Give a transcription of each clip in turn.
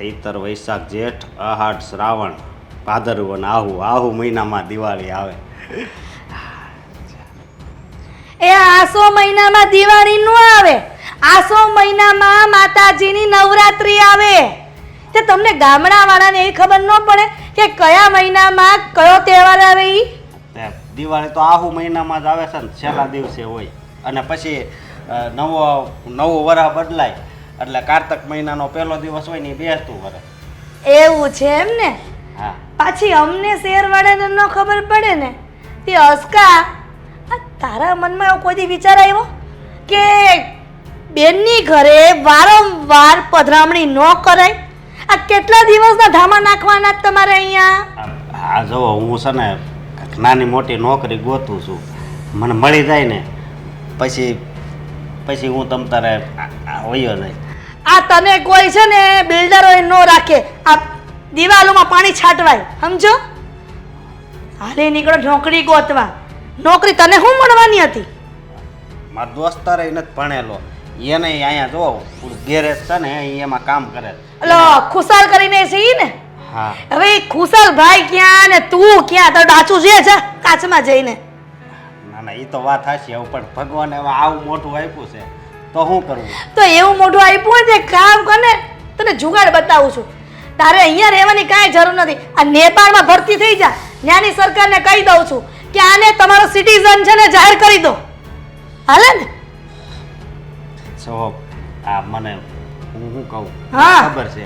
ચૈતર વૈશાખ જેઠ અહાડ શ્રાવણ ભાદરવન આહુ. આહુ મહિનામાં દિવાળી આવે. એ આસો મહિનામાં દિવાળી નું આવે. આસો મહિનામાં માતાજીની નવરાત્રી આવે. તે તમને ગામડા વાળાને એવી ખબર ન પડે કે કયા મહિનામાં કયો તહેવાર આવે ઈ? દિવાળી તો આહુ મહિનામાં જ આવે છે ને છેલ્લા દિવસે હોય. અને પછી નવો નવો વરા વરહ બદલાય. એટલે કારતક મહિનાનો પહેલો દિવસ હોય ને એ બેસતું વરસ એવું છે એમ ને? હા. પાછી અમને શેરવાળાને ન ખબર પડે ને? તે અસ્કા આ તારા મનમાં એવો કોઈ દી વિચાર આવ્યો કે બેનની ઘરે વારંવાર પધરામણી ન કરાય? આ કેટલા દિવસના ધામા નાખવાના તમારે અહીંયા? આ- જો હું છે ને નાની મોટી નોકરી ગોતું છું. મને મળી જાય ને પછી પછી હું તમ તારે વયો જાય આ તને કોઈ છે ને બિલ્ડરો ન રાખે. આ દિવાલોમાં પાણી છાંટવાય સમજો? હાલે નીકળો નોકરી ગોતવા. નોકરી તને શું મળવાની હતી? મારો દોસ્તાર જ ભણેલો. એને અહીંયા જો ગેરેજ છે ને એમાં કામ કરે. અલો ખુશાલ કરીને છે ઈ ને? હા. હવે ખુશાલ ભાઈ ક્યાં ને તું ક્યાં? તો ડાચું છે જા કાચમાં જઈને. ના ના એ તો વાત હશે હવે પણ ભગવાન હવે આવું મોટું આપ્યું છે. તો શું કરવું તો એવું મોઢું આપ્યું હોય તે કામ કરને તને જુગાડ બતાવું છું. તારે અહીંયા રહેવાની કાંઈ જરૂર નથી. આ નેપાળમાં ભરતી થઈ જા. ત્યાંની સરકારને કહી દઉં છું કે આને તમારો સિટીઝન છે ને જાહેર કરી દો. હાલે ને? સો આ મને હું શું કહું? હા. ખબર છે.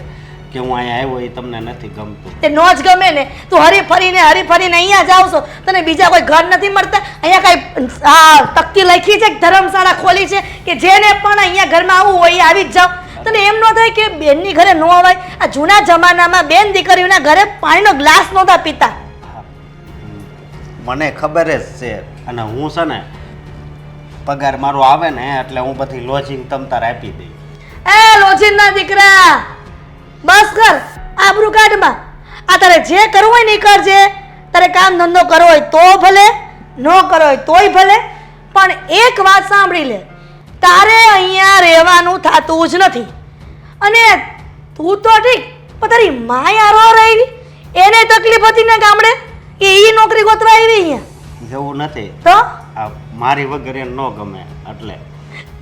કે હું અહીંયા આવ્યો એ તમને નથી ગમતું. તે નો જ ગમે ને. તું હરી ફરીને હરી ફરીને અહીંયા જાવ છો તને બીજા કોઈ ઘર નથી મળતા? અહીંયા કઈ આ તકતી લખી છે કે ધર્મશાળા ખોલી છે કે જેને પણ અહીંયા ઘરમાં આવવું હોય એ આવી જ જાવ તને એમ ન થાય કે બેનની ઘરે ન અવાય આ જૂના જમાનામાં બેન દીકરીઓના ઘરે પાણીનો ગ્લાસ નહોતા પીતા. મને ખબર જ છે. અને હું છે ને પગાર મારો આવે ને એટલે હું બધી લોજિંગ તમ તાર આપી દઈ એ લોજિંગના દીકરા! બસ કર આબરૂ કાઢમાં આ તારે જે કરવું હોય ને કરજે. તારે કામ ધંધો કરવો હોય તો ભલે ન કરવો હોય તોય ભલે પણ એક વાત સાંભળી લે. તારે અહીંયા રહેવાનું થતું જ નથી. અને તું તો ઠીક પણ તારી માયા રો રહી એને તકલીફ હતી ને ગામડે? કે એ નોકરી ગોતવા આવી અહીંયા. જવું નથી. તો? મારી વગર ન ગમે એટલે.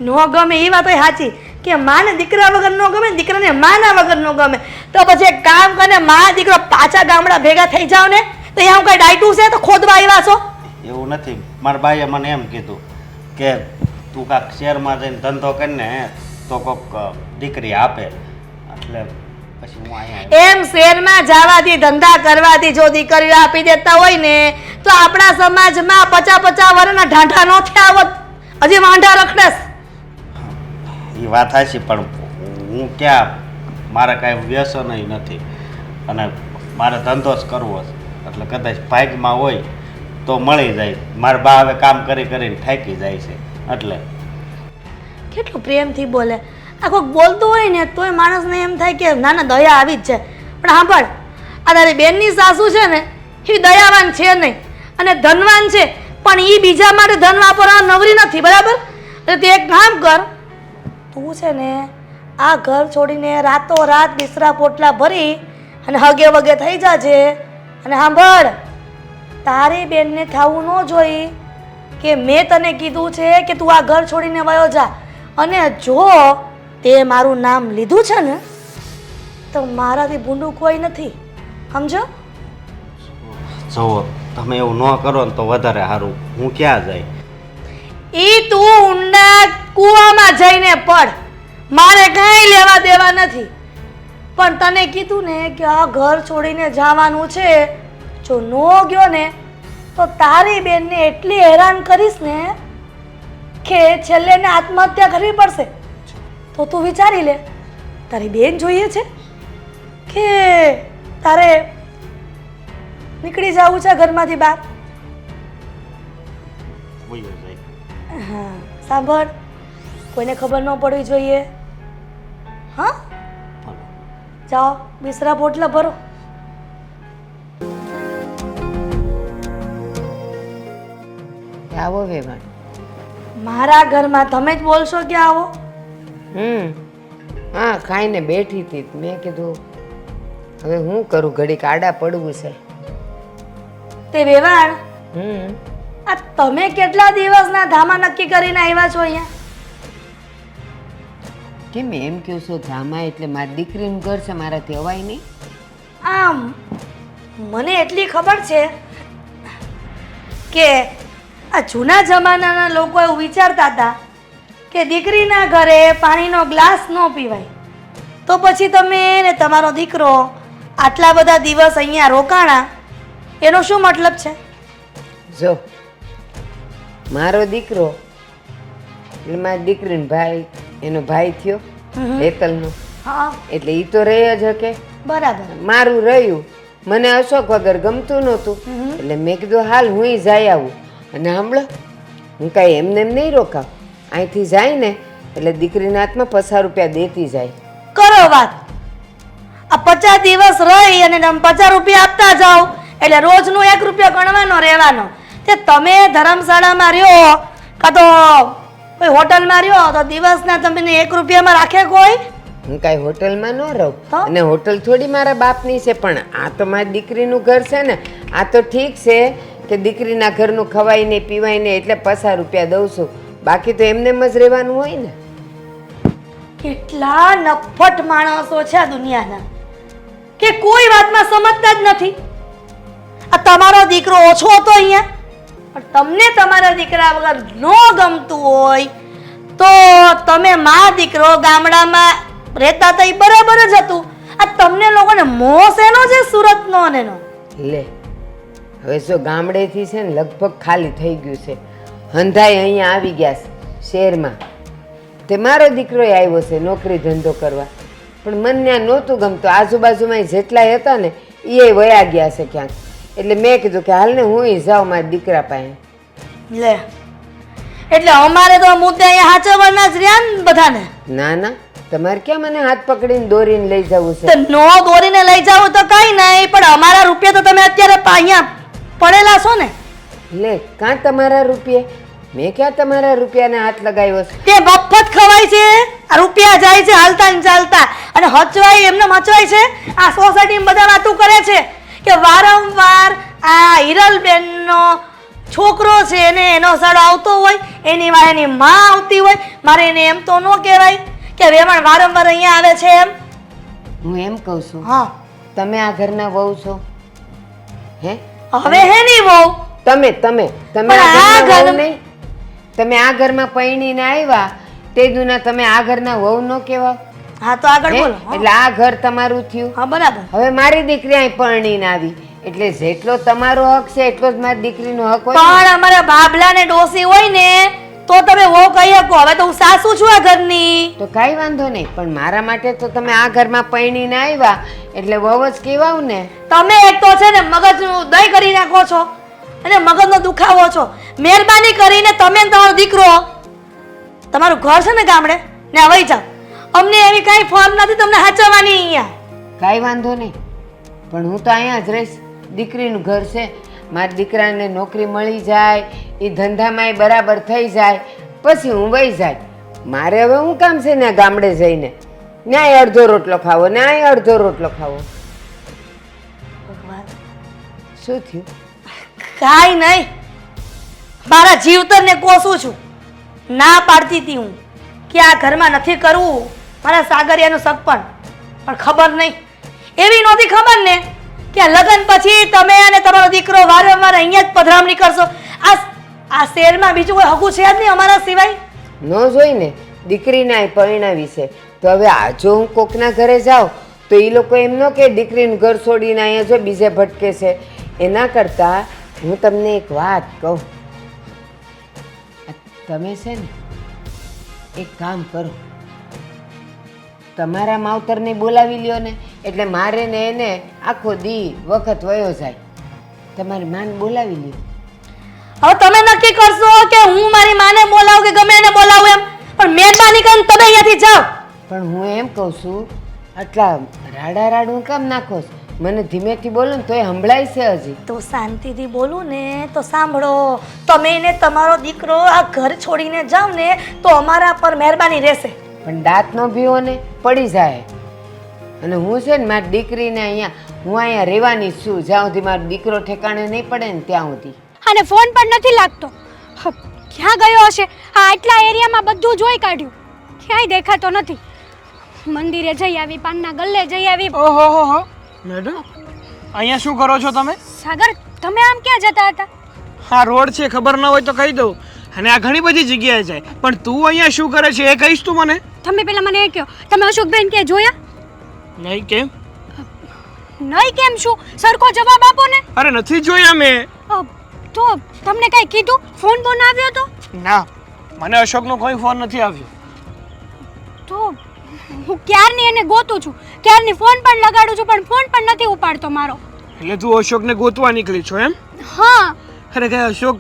ન ગમે એ વાત સાચી. કે માને દીકરા વગર નો ગમે ને દીકરાને માના વગર નો ગમે. તો પછી એક કામ કરે મા દીકરો પાછા ગામડા ભેગા થઈ જાવ ને તો અહીંયા હું કઈ ડાયટું છે તો ખોદવા આવ્યા છો? એવું નથી. મારા ભાઈએ મને એમ કીધું કે તું કાંક શહેરમાં જઈને ધંધો કરીને તો કોક દીકરી આપે. એટલે પછી એમ શહેરમાં જવાથી ધંધા કરવાથી જો દીકરીઓ આપી દેતા હોય ને તો આપણા સમાજમાં પચા પચા વર્ષના ઢાંઢા નો થયા હોત. હજી વાંઢા રખડસ એ વાત હાચી, પણ હું ક્યાં? મારે કાંઈ વ્યસન નથી. અને મારે ધંધો જ કરવો છે. એટલે કદાચ ભાગમાં હોય તો મળી જાય. મારા બા હવે કામ કરી કરીને થાકી જાય છે. એટલે કેટલું પ્રેમથી બોલે. આ કોઈક બોલતું હોય ને, તોય માણસને એમ થાય કે ના ના દયા આવી જ છે. પણ સાંભળ આ તારી બેનની સાસુ છે ને, એ દયાવાન છે નહીં. અને ધનવાન છે. પણ એ બીજા માટે ધન વાપરવા નવરી નથી, બરાબર? એટલે તે એક કામ કર તું છે ને આ ઘર છોડીને રાતો રાત બિસરા પોટલા ભરી અને હગે વગે થઈ જાજે. અને સાંભળ તારી બેનને થવું ન જોઈ કે મેં તને કીધું છે કે તું આ ઘર છોડીને વયો જા. અને જો તે મારું નામ લીધું છે ને તો મારાથી ભૂંડું કોઈ નથી. સમજો? જુઓ તમે એવું ન કરો ને તો વધારે સારું. હું ક્યાં જાય? ઈ તું ઊંડા કૂવામાં જઈને પડ. મારે કાંઈ લેવા દેવા નથી. પણ તને કીધું ને કે આ ઘર છોડીને જવાનું છે. જો નો ગયો ને તો તારી બેનને એટલી હેરાન કરીશ ને કે છેલ્લે ને આત્મહત્યા કરવી પડશે. તો તું વિચારી લે તારી બેન જોઈએ છે કે તારે નીકળી જવું છે ઘરમાંથી બહાર? હા સાંભળ. કોઈને ખબર ન પડવી જોઈએ? હા. જાઓ બિસરા પોટલા ભરો. આવો વેવાણ. મારા ઘરમાં તમે જ બોલશો કે આવો? હમ. હા ખાઈને બેઠી હતી. મેં કીધું હવે હું કરું? ઘડીક આડા પડવું છે. તે વેવાણ હમ. આ તમે કેટલા દિવસના ધામા નક્કી કરીને આવ્યા છો અહીંયા? કેમ એમ કહો છો ધામા? એટલે મારી દીકરીનું ઘર છે મારાથી અવાય નહીં. આમ મને એટલી ખબર છે કે આ જૂના જમાનાના લોકો એવું વિચારતા હતા કે દીકરીના ઘરે પાણીનો ગ્લાસ ન પીવાય. તો પછી તમે ને તમારો દીકરો આટલા બધા દિવસ અહીંયા રોકાણા? એનો શું મતલબ છે? જો મારો દીકરો એટલે મારી દીકરીને ભાઈ એનો ભાઈ થયો હેતલનો. હા. એટલે એ તો રહી જ હકે. બરાબર. મારું રહ્યું. મને અશોક વગર ગમતું નહોતું. એટલે મેં કીધું હાલ હું જાય આવું. અને સાંભળો હું કાંઈ એમને એમ નહીં રોકાવ. અહીંથી જાય ને એટલે દીકરીના હાથમાં પચાસ રૂપિયા દેતી જાય. કરો વાત. આ પચાસ દિવસ રહી અને તમે પચાસ રૂપિયા આપતા જાઓ. એટલે રોજનું એક રૂપિયો ગણવાનો રહેવાનો. તે તમે ધર્મશાળામાં રહ્યો કાં તો કોઈ હોટલમાં રહ્યો તો દિવસના તમને એક રૂપિયામાં રાખે કોઈ? હું કાંઈ હોટલમાં ન રહું. અને હોટલ થોડી મારા બાપની છે પણ આ તો મારી દીકરીનું ઘર છે ને. આ તો ઠીક છે કે દીકરીના ઘરનું ખવાય નહીં પીવાય નહીં એટલે પચાસ રૂપિયા દઉં છું. બાકી તો એમને જ રહેવાનું હોય ને. કેટલા નફટ માણસો છે આ દુનિયાના. કે કોઈ વાતમાં સમજતા જ નથી. આ તમારો દીકરો ઓછો હતો અહીંયા. પણ તમને તમારા દીકરા વગર ન ગમતું હોય, તો તમે મા દીકરો ગામડામાં રહેતા હતા એ બરાબર જ હતું. આ તમને લોકોને મોહ શેનો છે, સુરતનો અને એનો? લે, હવે જો ગામડેથી છે ને લગભગ ખાલી થઈ ગયું છે. હંધાઈ અહીંયા આવી ગયા છે, શહેરમાં. તે મારો દીકરો આવ્યો છે, નોકરી ધંધો કરવા. પણ મને ત્યાં નહોતું ગમતું. આજુબાજુમાં જેટલાય હતા ને એ વયા ગયા છે ક્યાંક. એટલે મેં કીધું કે હાલને હું જાઉં મારા દીકરા પાસે. લે. એટલે અમારે તો મુદ્દે અહીંયા હાચવવાના જ રહ્યા ને બધાને. ના ના. તમારે ક્યાં મને હાથ પકડીને દોરીને લઈ જવું છે? તો નો દોરીને લઈ જાવ તો કઈ નહીં પણ અમારા રૂપિયા તો તમે અત્યારે અહીંયા પડેલા છો ને. લે કાં તમારા રૂપિયે? મેં ક્યાં તમારા રૂપિયાને હાથ લગાવ્યો છે? તે મફત ખવાય છે. આ રૂપિયા જાય છે હાલતા ને ચાલતા. અને હચવાય એમને હચવાય છે. આ સોસાયટીમાં બધા વાતું કરે છે. કે વારંવાર આ હિરલબેનનો છોકરો છે એને એનો સાડો આવતો હોય એની વાળે એની માં આવતી હોય મારે એને એમ તો ન કહેવાય કે વેમણ વારંવાર અહીંયા આવે છે એમ. હું એમ કહું છું હા. તમે આ ઘરના વહુ છો? હે? હવે હે નહીં વહુ? તમે તમે તમે આ ઘર- નહીં? તમે આ ઘરમાં પૈણીને આવ્યા તે દુના તમે આ ઘરના વહુ ન કહેવાવ હા તો આગળ બોલો એટલે આ ઘર તમારું થયું? હા બરાબર. હવે મારી દીકરી અહીં પરણીને આવી. એટલે જેટલો તમારો હક છે એટલો જ મારી દીકરીનો હક હોય પણ અમારા બાબલા ને ડોસી હોય ને તો તમે વો કહી શકો હવે તો હું સાસુ છું આ ઘરની. તો કઈ વાંધો નહીં પણ મારા માટે તો તમે આ ઘરમાં પરણીને આવ્યા એટલે વહુ જ કહેવાવ ને. તમે એક તો છે ને મગજનું દહીં કરી નાખો છો અને મગજનો દુખાવો છો. મહેરબાની કરીને તમે તમારો દીકરો તમારું ઘર છે ને ગામડે? ને હવે જાઓ. અમને એવી કાંઈ ફોર્મ નથી તમને હાચવવાની અહીંયા. કાંઈ વાંધો નહીં. પણ હું તો અહીંયા જ રહીશ. દીકરીનું ઘર છે. મારા દીકરાને નોકરી મળી જાય. એ ધંધામાંય બરાબર થઈ જાય. પછી હું વહી જાય. મારે હવે શું કામ છે ને ગામડે જઈને? ન્યાય અડધો રોટલો ખાવો ન્યાય અડધો રોટલો ખાવો. ભગવાન. શું થયું? કાંઈ નહીં. મારા જીવતરને કોસું છું. ના પાડતી હતી હું. કે આ ઘરમાં નથી કરવું. મારા સાગરિયાનું સગપણ પણ ખબર નહીં. એવી નહોતી ખબર ને કે લગ્ન પછી તમે અને તમારો દીકરો વારંવાર અહીંયા જ પધરામણી કરશો. આ આ શહેરમાં બીજું કોઈ હગું છે જ નહીં અમારા સિવાય? ન જોઈને દીકરીને અહીં પરિણાવી છે તો હવે આ જો હું કોકના ઘરે જાઉં, તો એ લોકો એમ ન કે દીકરીનું ઘર છોડીને અહીંયા જો બીજે ભટકે છે. એના કરતાં હું તમને એક વાત કહું. તમે છે ને, એક કામ કરો. તમારા માવતરને બોલાવી લ્યો ને એટલે મારે ને એને આખો દી વખત વયો જાય. તમારી માને બોલાવી લ્યો. હવે તમે નક્કી કરશો કે હું મારી માને બોલાવું કે ગમે એને બોલાવું એમ? પણ મહેરબાની કરીને તમે અહીંયાથી જાઓ. પણ હું એમ કહું છું આટલા રાડા રાડું કામ નાખો છો? મને ધીમેથી બોલો ને એ સંભળાય છે હજી. તો શાંતિથી બોલું ને તો સાંભળો. તમે ને તમારો દીકરો આ ઘર છોડીને જાવ ને તો અમારા પર મહેરબાની રહેશે. પણ દાંત નો ભીવો ને પડી જાય. અને હું છે ને મારી દીકરીને અહીંયા હું અહીંયા રહેવાની છું. જ્યાં સુધી મારો દીકરો ઠેકાણે નહીં પડે ને ત્યાં સુધી. અને ફોન પણ નથી લાગતો. હ, ક્યાં ગયો હશે? આ આટલા એરિયામાં બધું જોઈ કાઢ્યું. ક્યાંય દેખાતો નથી. મંદિરે જઈ આવી પાનના ગલ્લે જઈ આવી. ઓહો હો હો. મેડમ અહીંયા શું કરો છો તમે? સાગર તમે આમ ક્યાં જતા હતા? હા રોડ છે ખબર ન હોય તો કહી દઉં. અને આ ઘણી બધી જગ્યાએ જાય. પણ તું અહીંયા શું કરે છે એ કહીશ તું મને? તમે પેલા મને એ કહો. તમે અશોકભાઈ કે જોયા? નહીં કેમ? નહીં કેમ શું? સરખો જવાબ આપો ને. અરે નથી જોયા મેં. તો તમને કઈ કીધું? ફોન બોન આવ્યો તો? ના મને અશોકનો કોઈ ફોન નથી આવ્યો. તો હું ક્યારની એને ગોતું છું? ક્યારની ફોન પણ લગાડું છું પણ ફોન પણ નથી ઉપાડતો મારો. એટલે તું અશોકને ગોતવા નીકળી છો એમ? હા. અરે કે અશોક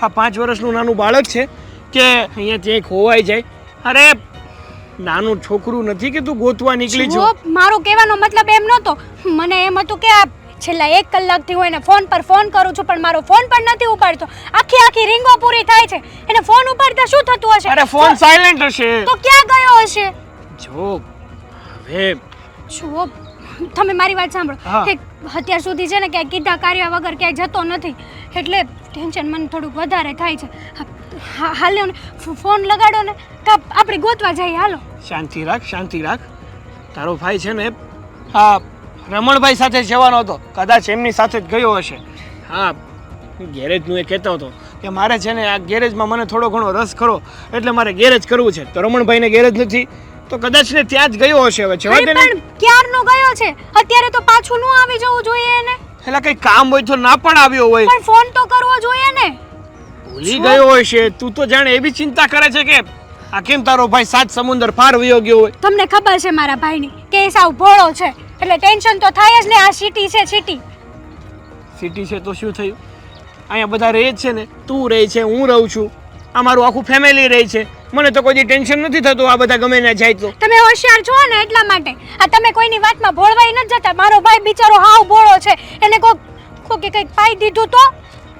હા પાંચ વર્ષનું નાનું બાળક છે કે અહીંયા ત્યાં ખોવાઈ જાય. અરે નાનું છોકરું નથી કે તું ગોતવા નીકળી છો મારો કહેવાનો મતલબ એમ નહોતો. મને એમ હતું કે આ છેલ્લા એક કલાકથી હું એને ફોન પર ફોન કરું છું પણ મારો ફોન પણ નથી ઉપાડતો. આખી આખી રિંગો પૂરી થાય છે. એને ફોન ઉપાડતા શું થતું હશે? અરે ફોન સાયલેન્ટ હશે. તો ક્યાં ગયો હશે? જો હવે જુઓ તમે મારી વાત સાંભળો. કે અત્યાર સુધી છે ને ક્યાંય કીધા કાર્ય વગર ક્યાંય જતો નથી એટલે ટેન્શન મને થોડુંક વધારે થાય છે. હા, હાલ્યો ને ફોન લગાડો ને તો આપણે ગોતવા જઈએ હાલો. શાંતિ રાખ શાંતિ રાખ. તારો ભાઈ છે ને હા રમણભાઈ સાથે જવાનો હતો. કદાચ એમની સાથે જ ગયો હશે. હા ગેરેજનું એ કહેતો હતો કે મારે છે ને આ ગેરેજમાં મને થોડો ઘણો રસ ખરો એટલે મારે ગેરેજ કરવું છે. તો રમણભાઈને ગેરેજ નથી તો કદાચ ને ત્યાં જ ગયો હશે હવે જવા દે પણ ક્યારનો ગયો છે? અત્યારે તો પાછું નું આવી જવું જોઈએ એને. એટલે કઈ કામ હોય તો ના પણ આવ્યો હોય. પણ ફોન તો કરવો જોઈએ ને. ભૂલી ગયો હોય છે. તું તો જાણે એવી ચિંતા કરે છે કે આ કેમ તારો ભાઈ સાત સમુંદર પાર વયો ગયો હોય? તમને ખબર છે મારા ભાઈની કે એ સાવ ભોળો છે. એટલે ટેન્શન તો થાય જ ને આ સિટી છે સિટી સિટી છે તો શું થયું? અહીંયા બધા રહે છે ને. તું રહે છે હું રહું છું. આ મારું આખું ફેમિલી રહે છે. મને તો કોઈ ટેન્શન નથી થતું આ બધા ગમે ના જાય તો. તમે હોશિયાર છો ને એટલા માટે. આ તમે કોઈની વાતમાં ભોળવાઈ ન જતા. મારો ભાઈ બિચારો હાવ ભોળો છે. એને કોક કોકે કંઈક પાઈ દીધું તો?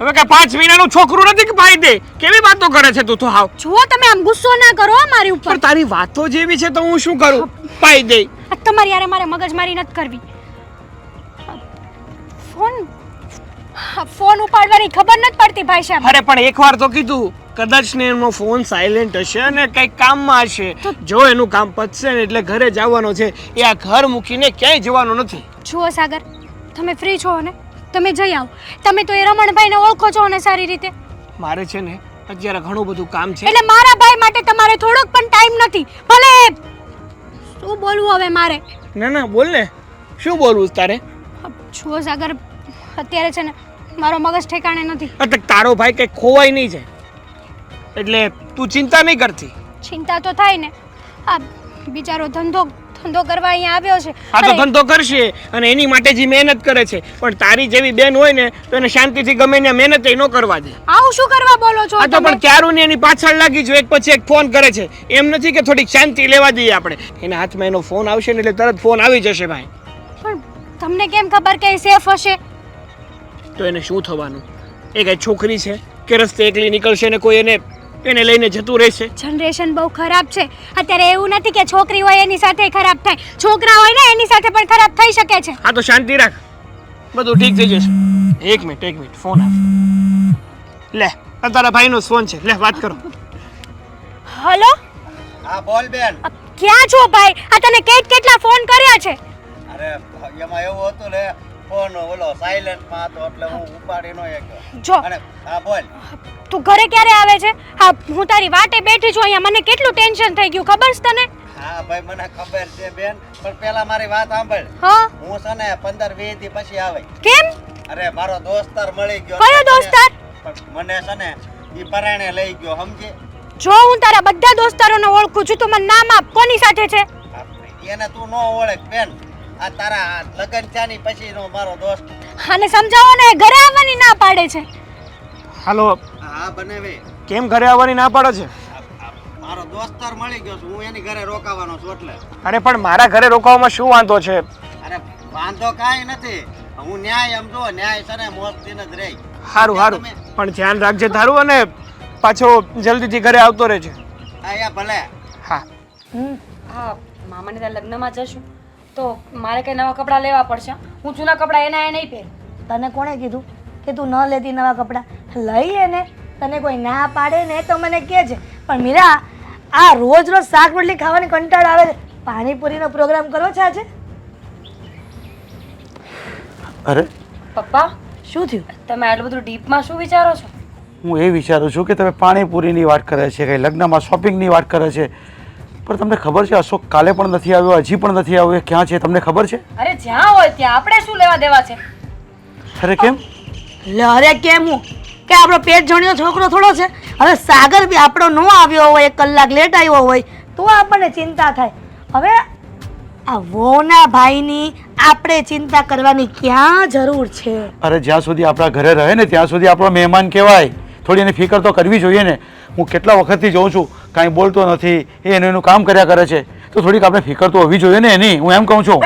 હવે કે પાંચ મહિનાનું છોકરું નથી કે ભાઈ દે? કેવી વાતો કરે છે તું તો હાવ? જુઓ તમે આમ ગુસ્સો ના કરો મારી ઉપર. તારી વાતો જેવી છે તો હું શું કરું? પાઈ દે. આ તમારી યારે મારે મગજમારી નથી કરવી. ફોન ફોન ઉપાડવાની ખબર નથી પડતી ભાઈ સાહેબ. અરે પણ એકવાર તો કીધું. કદાચ ને એમનો ફોન સાયલેન્ટ હશે અને કંઈક કામમાં હશે. જો એનું કામ પતશે ને એટલે ઘરે જવાનો છે એ આ ઘર મૂકીને ક્યાંય જવાનો નથી. જુઓ સાગર તમે ફ્રી છો ને તમે જઈ આવો. તમે તો એ રમણભાઈને ઓળખો છો ને સારી રીતે. મારે છે ને અત્યારે ઘણું બધું કામ છે. એટલે મારા ભાઈ માટે તમારે થોડોક પણ ટાઈમ નથી. ભલે! શું બોલવું હવે મારે? ના ના બોલ ને. શું બોલવું તારે? જુઓ સાગર અત્યારે છે ને મારો મગજ ઠેકાણે નથી. તારો ભાઈ કંઈક ખોવાય નહીં જાય. એટલે તું ચિંતા નહીં કરતી. ચિંતા તો થાય ને. આ બિચારો ધંધો ધંધો કરવા અહીંયા આવ્યો છે. આ તો ધંધો કરશે અને એની માટે જે મહેનત કરે છે. પણ તારી જેવી બેન હોય ને તો એને શાંતિથી ગમે ત્યાં મહેનત ન કરવા દે. આવું શું કરવા બોલો છો આ તો પણ ક્યારું ને એની પાછળ લાગી જો એક પછી એક ફોન કરે છે. એમ નથી કે થોડીક શાંતિ લેવા દઈએ આપણે. એના હાથમાં એનો ફોન આવશે ને એટલે તરત ફોન આવી જશે ભાઈ. પણ તમને કેમ ખબર કે સેફ હશે? તો એને શું થવાનું? એ કઈ છોકરી છે કે રસ્તે એકલી નીકળશે ને કોઈ એને એને લઈને જતું રહેશે. જનરેશન બહુ ખરાબ છે. અત્યારે એવું નથી કે છોકરી હોય એની સાથે ખરાબ થાય. છોકરા હોય ને એની સાથે પણ ખરાબ થઈ શકે છે. હા તો શાંતિ રાખ. બધું ઠીક થઈ જશે. એક મિનિટ એક મિનિટ ફોન આપ. લે આ તારા ભાઈનો ફોન છે. લે વાત કરો. હલો હા બોલ બેન. ક્યાં છો ભાઈ? આ તને કેટ કેટલા ફોન કર્યા છે? અરે એમાં એવું હતું ને ફોન ઓલો સાયલેન્ટમાં હતો એટલે હું ઉપાડી નો શક્યો જો. અને હા બોલ. તું ઘરે ક્યારે આવે છે? હા હું તારી વાટે બેઠી છું અહીંયા. મને કેટલું ટેન્શન થઈ ગયું ખબર છે તને? હા ભાઈ મને ખબર છે બેન. પણ પેલા મારી વાત સાંભળ. હા. હું છે ને પંદર વીસ દી પછી આવે. કેમ? અરે મારો દોસ્તાર મળી ગયો કયો દોસ્તાર? મને છે ને ઈ પરાણે લઈ ગયો સમજે? જો હું તારા બધા દોસ્તારોને ઓળખું છું તો મને નામ આપ. કોની સાથે છે? એને તું ન ઓળખ બેન. આ તારા લગન લગ્ન થયાની પછીનો મારો દોસ્ત. અને સમજાવો ને ઘરે આવવાની ના પાડે છે. હાલો હા બનેવે કેમ ઘરે આવવાની ના પાડો છે? મારો દોસ્તાર મળી ગયો છું હું એની ઘરે રોકાવાનો છું એટલે. અરે પણ મારા ઘરે રોકાવામાં શું વાંધો છે? અરે વાંધો કાંઈ નથી. હું ન્યાય સમજો જો ન્યાય છે ને મોજથી જ રહી. સારું સારું પણ ધ્યાન રાખજે તારું અને પાછો જલ્દીથી ઘરે આવતો રહેજે. હા યા ભલે. હા. હા મામાને ત્યાં લગ્નમાં જશું. તો મારે કંઈ નવા કપડાં લેવા પડશે? હું જૂના કપડાં એના એ નહીં પહેરું. તને કોણે કીધું કે તું ન લેતી નવા કપડાં? લઈ લે ને તને કોઈ ના પાડે ને તો મને કહેજે પણ મીરા આ રોજ રોજ શાક રોટલી ખાવાની કંટાળ આવે છે. પાણીપુરીનો પ્રોગ્રામ કરો છે આજે? અરે? પપ્પા શું થયું? તમે આટલું બધું ડીપમાં શું વિચારો છો? હું એ વિચારું છું કે તમે પાણીપુરીની વાત કરે છે કે લગ્નમાં શોપિંગની વાત કરે છે. પણ તમને ખબર છે અશોક કાલે પણ નથી આવ્યો હજી પણ નથી આવ્યો એ ક્યાં છે તમને ખબર છે? અરે જ્યાં હોય ત્યાં આપણે શું લેવા દેવા છે? અરે કેમ? લે અરે કેમ હું? કે આપણો પેટ જણ્યો છોકરો થોડો છે. હવે સાગર બી આપણો ન આવ્યો હોય એક કલાક લેટ આવ્યો હોય તો આપણને ચિંતા થાય. હવે આ વોના ભાઈની આપણે ચિંતા કરવાની ક્યાં જરૂર છે? અરે જ્યાં સુધી આપણા ઘરે રહે ને ત્યાં સુધી આપણો મહેમાન કહેવાય. થોડી એની ફિકર તો કરવી જોઈએ ને. હું કેટલા વખતથી જોઉં છું કાંઈ બોલતો નથી એ એનું એનું કામ કર્યા કરે છે. તો થોડીક આપણે ફિકર તો હોવી જોઈએ ને એની હું એમ કહું છું.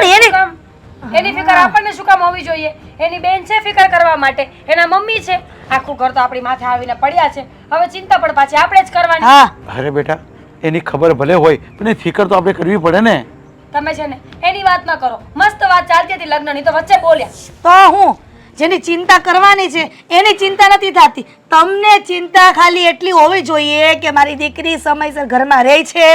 એને ફિકર આપણને શું કામ હોવી જોઈએ? એની બેન છે ફિકર કરવા માટે એના મમ્મી છે. આખું ઘર તો આપણી માથે આવીને પડ્યા છે. હવે ચિંતા પણ પાછી આપણે જ કરવાની. હા. અરે બેટા એની ખબર ભલે હોય પણ એ ફિકર તો આપણે કરવી પડે ને. તમે છે ને એની વાત ન કરો. મસ્ત વાત ચાલતી હતી લગ્નની તો વચ્ચે બોલ્યા. તો હું? જેની ચિંતા કરવાની છે, એની ચિંતા નથી થતી. તમને ચિંતા ખાલી એટલી હોવી જોઈએ કે મારી દીકરી સમયસર ઘરમાં રહે છે,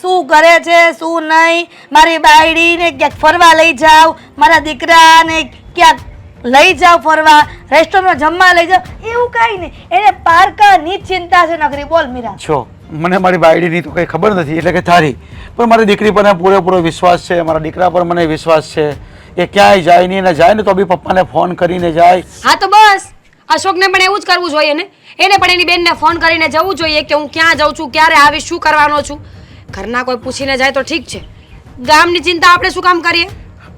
શું કરે છે, શું નહીં, મારી બાયડીને ક્યાંક ફરવા લઈ જાઓ મારા દીકરાને ક્યાંક લઈ જાઓ ફરવા, રેસ્ટોરન્ટમાં જમવા લઈ જાઓ એવું કાંઈ નહીં. એને પારકાની જ ચિંતા છે નગરી બોલ મીરા. છો, મને મારી બાયડીની તો કંઈ ખબર નથી, એટલે કે તારી. પણ મારી દીકરી પર પૂરેપૂરો વિશ્વાસ છે, મારા દીકરા પર મને વિશ્વાસ છે. એ ક્યાંય જાય નહીં અને જાય ને તો બી પપ્પાને ફોન કરીને જાય. હા તો બસ. અશોકને પણ એવું જ કરવું જોઈએ ને. એને પણ એની બેનને ફોન કરીને જવું જોઈએ કે હું ક્યાં જાઉં છું ક્યારે આવીશ શું કરવાનો છું. ઘરના કોઈ પૂછીને જાય તો ઠીક છે. ગામની ચિંતા આપણે શું કામ કરીએ?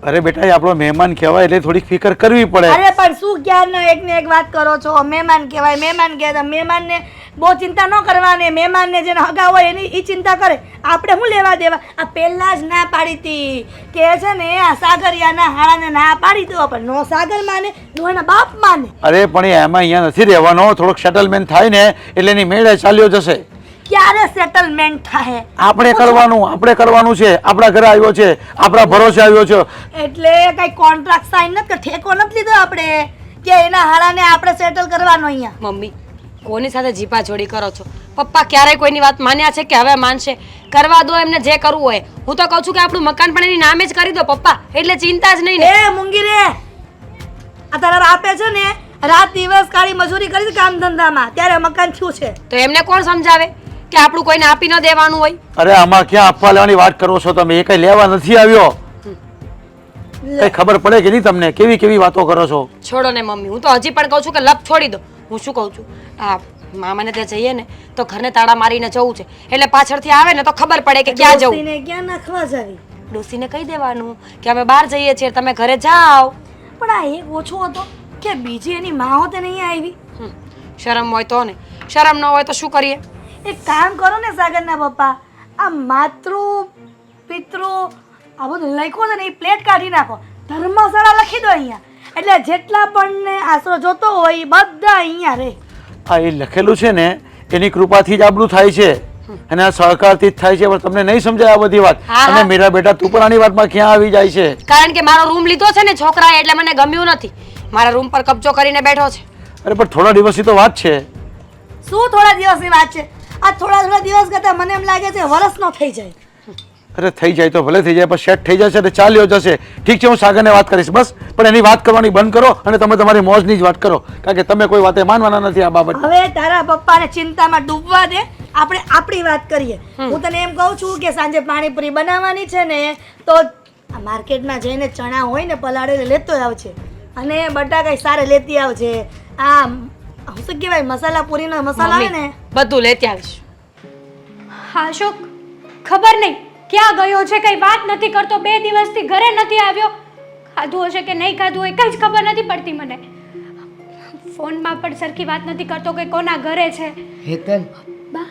અરે બેટા એ આપણો મહેમાન કહેવાય એટલે થોડીક ફિકર કરવી પડે. અરે પણ શું ક્યારનો એક ને એક વાત કરો છો? મહેમાન કહેવાય મહેમાન કહેતા મહેમાનને બહુ ચિંતા ન કરવાની મહેમાનને જેને હગા હોય એની એ ચિંતા કરે. આપણે શું લેવા દેવા? આ પહેલાં જ ના પાડી હતી કે છે ને આ સાગરિયાના હાળાને ના પાડી દો પણ નો સાગર માને નો એના બાપ માને. અરે પણ એ એમાં અહીંયા નથી રહેવાનો. થોડોક સેટલમેન્ટ થાય ને એટલે એની મેળે ચાલ્યો જશે. ક્યારે સેટલમેન્ટ થાય? આપણે કરવાનું આપણે કરવાનું છે. આપણા ઘરે આવ્યો છે. આપણા ભરોસે આવ્યો છે. એટલે કઈ કોન્ટ્રાક્ટ સાઈન નથી ઠેકો નથી લીધો આપણે? કે એના હાળાને આપણે સેટલ કરવાનો અહીંયા? મમ્મી કોની સાથે જીપા જોડી કરો છો? પપ્પા ક્યારેય કોઈની વાત માન્યા છે કે હવે માનશે? કરવા દો એમને જે કરવું હોય. હું તો કહું છું કે આપણું મકાન પણ એની નામે જ કરી દો પપ્પા. એટલે ચિંતા જ નહીં એ મૂંગી રે! આ તારા આપે છે ને રાત દિવસ કાળી મજૂરી કરી કામ ધંધામાં. ત્યારે મકાન થયું છે. તો એમને કોણ સમજાવે કે આપણું કોઈને આપી ન દેવાનું હોય? અરે આમાં ક્યાં આપવા લેવાની વાત કરો છો તમે? એ કઈ લેવા નથી આવ્યો. કઈ ખબર પડે કે નહીં તમને? કેવી કેવી વાતો કરો છો? છોડો ને મમ્મી હું તો હજી પણ કહું છું કે લપ છોડી દો. હું શું કહું છું? આ મામાને ત્યાં જઈએ ને તો ઘરને તાળા મારીને જવું છે. એટલે પાછળથી આવે ને તો ખબર પડે કે ક્યાં જવું. ક્યાં નાખવા જવી? ડોસીને કહી દેવાનું કે અમે બહાર જઈએ છીએ તમે ઘરે જાઓ. પણ આ એક ઓછો હતો કે બીજી એની માં તે નહીં આવી. શરમ હોય તો ને. શરમ ન હોય તો શું કરીએ? એક કામ કરો ને સાગરના પપ્પા આ માતૃ પિતૃ આ બધું લખ્યું છે ને એ પ્લેટ કાઢી નાખો. ધર્મશાળા લખી દો અહીંયા. એટલે જેટલા પણ આશરો જોતો હોય એ બધા અહીંયા રહે. હા એ લખેલું છે ને એની કૃપાથી જ આબરું થાય છે. અને આ સહકારથી જ થાય છે પણ તમને નહીં સમજાય આ બધી વાત. અને મેરા બેટા તું પણ આની વાતમાં ક્યાં આવી જાય છે? કારણ કે મારો રૂમ લીધો છે ને છોકરાએ એટલે મને ગમ્યું નથી. મારા રૂમ પર કબજો કરીને બેઠો છે. અરે પણ થોડા દિવસની તો વાત છે. શું થોડા દિવસની વાત છે? આ થોડા થોડા દિવસ કરતા મને એમ લાગે છે વર્ષનો થઈ જાય. અરે થઈ જાય તો ભલે થઈ જાય પણ સેટ થઈ જશે અને ચાલ્યો જશે. ઠીક છે હું સાગરને વાત કરીશ બસ. પણ એની વાત કરવાની બંધ કરો અને તમે તમારી મોજની જ વાત કરો. કારણ કે તમે કોઈ વાતે માનવાના નથી આ બાબત હવે તારા પપ્પાને ચિંતામાં ડૂબવા દે. આપણે આપણી વાત કરીએ. હું તને એમ કહું છું કે સાંજે પાણીપુરી બનાવવાની છે ને તો માર્કેટમાં જઈને ચણા હોય ને પલાળેલે લેતો આવજે. અને બટાકા સારે લેતી આવજે. આ શું શું કહેવાય મસાલા પૂરીનો મસાલા આવે ને. બધું લેતી આવીશ. હા અશોક ખબર નહીં. ક્યાં ગયો છે? કઈ વાત નથી કરતો. બે દિવસથી ઘરે નથી આવ્યો. ખાધું હશે કે નહીં ખાધું હોય કંઈ જ ખબર નથી પડતી મને. ફોનમાં પણ સરખી વાત નથી કરતો કે કોના ઘરે છે. હેતલ. બા.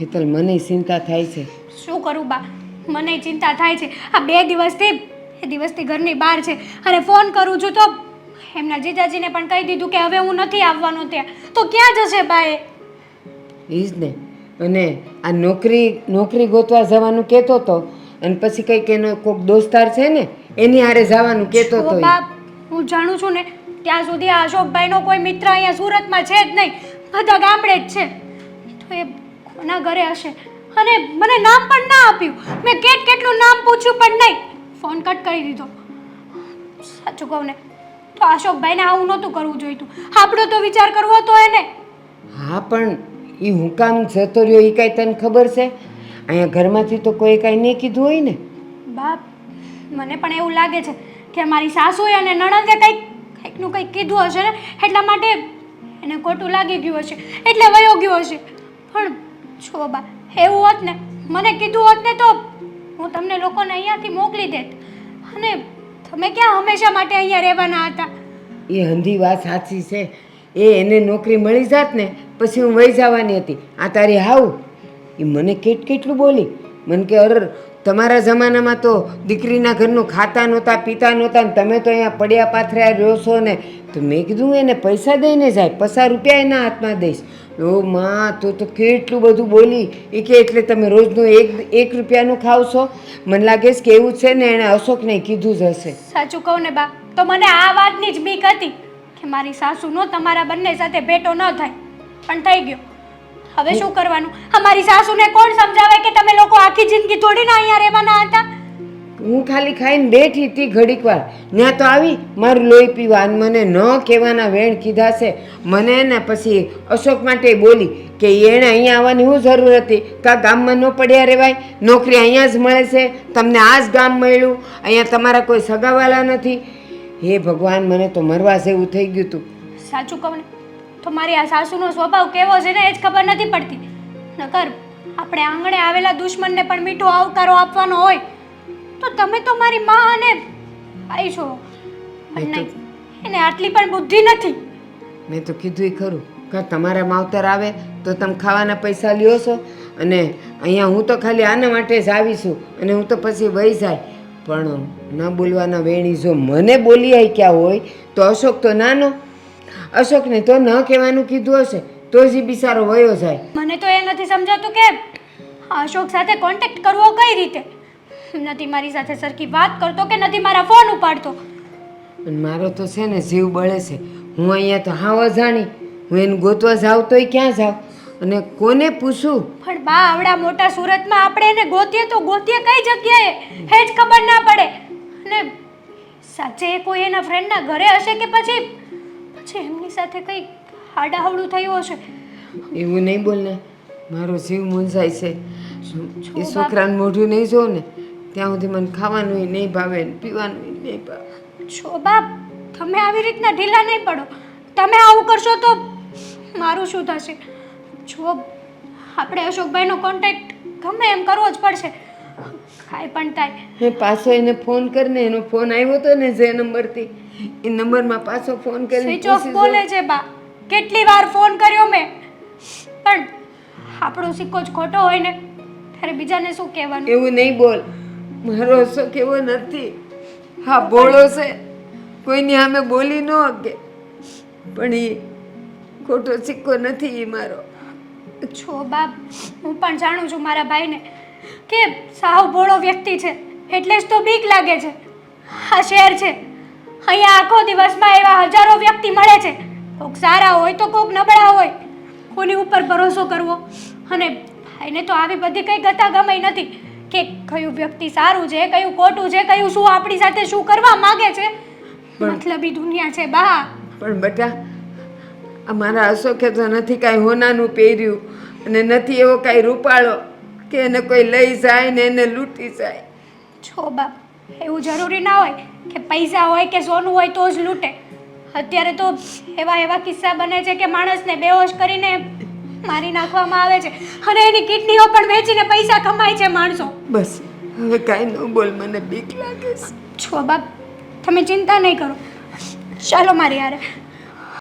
હેતલ મને ચિંતા થાય છે. શું કરું બા? મને ચિંતા થાય છે. આ બે દિવસથી એ દિવસથી ઘરની બહાર છે. અને ફોન કરું છું તો એમના જીજાજીને પણ કહી દીધું કે હવે હું નથી આવવાનો ત્યાં. તો ક્યાં જશે બાએ? એ જ ને અને આ નોકરી નોકરી ગોતવા જવાનું કહેતો હતો અને પછી કંઈક એનો કોઈક દોસ્તાર છે ને એની હારે જવાનું કહેતો હતો તો બાપ હું જાણું છું ને ત્યાં સુધી આ અશોકભાઈનો કોઈ મિત્ર અહીંયા સુરતમાં છે જ નહીં. બધા ગામડે જ છે. તો એ કોના ઘરે હશે? અને મને નામ પણ ના આપ્યું. મેં કેટ કેટલું નામ પૂછ્યું પણ નહીં. ફોન કટ કરી દીધો. સાચું કહું ને તો અશોકભાઈને આવું નહોતું કરવું જોઈતું. આપણો તો વિચાર કરવો તો એને. હા પણ એ હું કામ જતો રહ્યો એ કાંઈ તને ખબર છે? અહીંયા ઘરમાંથી તો કોઈ કાંઈ નહીં કીધું હોય ને? બાપ મને પણ એવું લાગે છે કે મારી સાસુએ અને નણંદે કંઈક કંઈકનું કંઈક કીધું હશે ને એટલા માટે એને ખોટું લાગી ગયું હશે એટલે વયો ગયો હશે. પણ છો બા એવું હોત ને મને કીધું હોત ને તો હું તમને લોકોને અહીંયાથી મોકલી દેત. અને તમે ક્યાં હંમેશા માટે અહીંયા રહેવાના હતા? એ હંધી વાત સાચી છે. એ એને નોકરી મળી જાત ને પછી હું વહી જવાની હતી. આ તારી હાવ? એ મને કેટ કેટલું બોલી? મને કે અર તમારા જમાનામાં તો દીકરીના ઘરનું ખાતા નહોતા, પીતા નહોતા ને તમે તો અહીંયા પડ્યા પાથર્યા રહ્યો છો ને. તો મેં કીધું એને પૈસા દઈને જાય પચાસ રૂપિયા એના હાથમાં દઈશ. ઓ માં, તો તો કેટલું બધું બોલી? એ કે, એટલે તમે રોજનું એક એક રૂપિયાનું ખાવ છો? મને લાગે છે કે એવું છે ને, એણે અશોકને કીધું જ હશે. સાચું કહું ને બા, તો મને આ વાતની જ બીક હતી કે મારી સાસુનો તમારા બંને સાથે ભેટો ન થાય. પણ થઈ ગયો. હવે શું કરવાનું? અમારી સાસુને કોણ સમજાવે કે તમે લોકો આખી જિંદગી થોડી ના અહીંયા રહેવાના હતા? હું ખાલી ખાઈને બેઠી હતી ઘડીક વાર. ત્યાં તો આવી મારું લોહી પીવા અને મને ન કહેવાના વેણ કીધા છે. મને ને પછી અશોક માટે બોલી કે એણે અહીંયા આવવાની શું જરૂર હતી. કા ગામમાં ન પડ્યા રહેવાય. નોકરી અહીંયા જ મળે છે. તમને આ જ ગામ મળ્યું. અહીંયા તમારા કોઈ સગાવાલા નથી. હે ભગવાન મને તો મરવા જેવું થઈ ગયું હતું સાચું કહું તો મારી આ સાસુનો સ્વભાવ કેવો છે ને એ જ ખબર નથી પડતી. નકર આપણે આંગણે આવેલા દુશ્મનને પણ મીઠો આવકારો આપવાનો હોય તો તમે તો મારી માં અને ભાઈ છો. પણ નહીં એને આટલી પણ બુદ્ધિ નથી. મેં તો કીધું એ ખરું. કે તમારા માવતર આવે તો તમે ખાવાના પૈસા લ્યો છો અને અહીંયા હું તો ખાલી આના માટે જ આવી છું અને હું તો પછી વહી જાય. પણ ન બોલવાના વેણી જો મને બોલી આવી ક્યાં હોય તો અશોક તો નાનો અશોકને તો ન કહેવાનું કીધું હશે તો જ બિચારો વયો જાય. મને તો એ નથી સમજાતું કે અશોક સાથે કોન્ટેક્ટ કરવો કઈ રીતે? નથી મારી સાથે સરખી વાત કરતો કે નથી મારા ફોન ઉપાડતો? અને મારો તો છે ને જીવ બળે છે. હું અહીંયા તો હાવ અજાણી. હું એને ગોતવા જાઉં તોય ક્યાં જાઉં? અને કોને પૂછું? પણ બા આવડા મોટા સુરતમાં આપણે એને ગોતીએ તો ગોતીએ કઈ જગ્યાએ? હે જ ખબર ના પડે. અને સાચે એ કોઈ એના ફ્રેન્ડના ઘરે હશે કે પછી? પછી એમની સાથે કંઈ હાડાહવડું થયું હશે? એવું નહીં બોલ ને. મારો જીવ મૂંઝાય છે. એ છોકરાનું મોઢું નહીં જોઉં ને ત્યાં સુધી મને ખાવાનું નહીં ભાવે પીવાનું નહીં ભાવે. છો બાપ તમે આવી રીતના ઢીલા નહીં પડો. તમે આવું કરશો તો મારું શું થશે? જો આપણે અશોકભાઈનો કોન્ટેક્ટ ગમે એમ કરવો જ પડશે. કાંઈ પણ થાય. હે પાછો એને ફોન કરીને એનો ફોન આવ્યો તો ને જે નંબરથી એ નંબરમાં પાછો ફોન કરીને સ્વિચ ઓફ બોલે છે બા. કેટલી વાર ફોન કર્યો મેં? પણ આપણો સિક્કો જ ખોટો હોય ને ત્યારે બીજાને શું કહેવાનું? એવું નહીં બોલ. મારો હસો કેવો નથી. હા બોળો છે. કોઈની સામે બોલી ન શકે. પણ એ ખોટો સિક્કો નથી એ મારો. છો બાપ. હું પણ જાણું છું મારા ભાઈને. કે સાવ ભોળો વ્યક્તિ છે એટલે જ તો બીક લાગે છે. આ શહેર છે. અહીંયા આખો દિવસમાં એવા હજારો વ્યક્તિ મળે છે. કોઈક સારા હોય તો કોઈક નબળા હોય. કોની ઉપર ભરોસો કરવો? અને ભાઈને તો આવી બધી કંઈ ગતા ગમે નથી કે કયું વ્યક્તિ સારું છે કયું ખોટું છે કયું શું આપણી સાથે શું કરવા માંગે છે. મતલબી દુનિયા છે બા. પણ બેટા અમારા અશોકે તો નથી કાંઈ હોનાનું પહેર્યું અને નથી એવો કાંઈ રૂપાળો. કે એને કોઈ લઈ જાય ને એને લૂંટી જાય. છો બાપ એવું જરૂરી ના હોય કે પૈસા હોય કે સોનું હોય તો જ લૂંટે. અત્યારે તો એવા એવા કિસ્સા બને છે કે માણસને બેહોશ કરીને મારી નાખવામાં આવે છે અને એની કિડનીઓ પણ વેચીને પૈસા કમાય છે માણસો. બસ હવે કાંઈ ન બોલ મને બીક લાગે છે. છો બાપ તમે ચિંતા નહીં કરો. ચાલો મારી યારે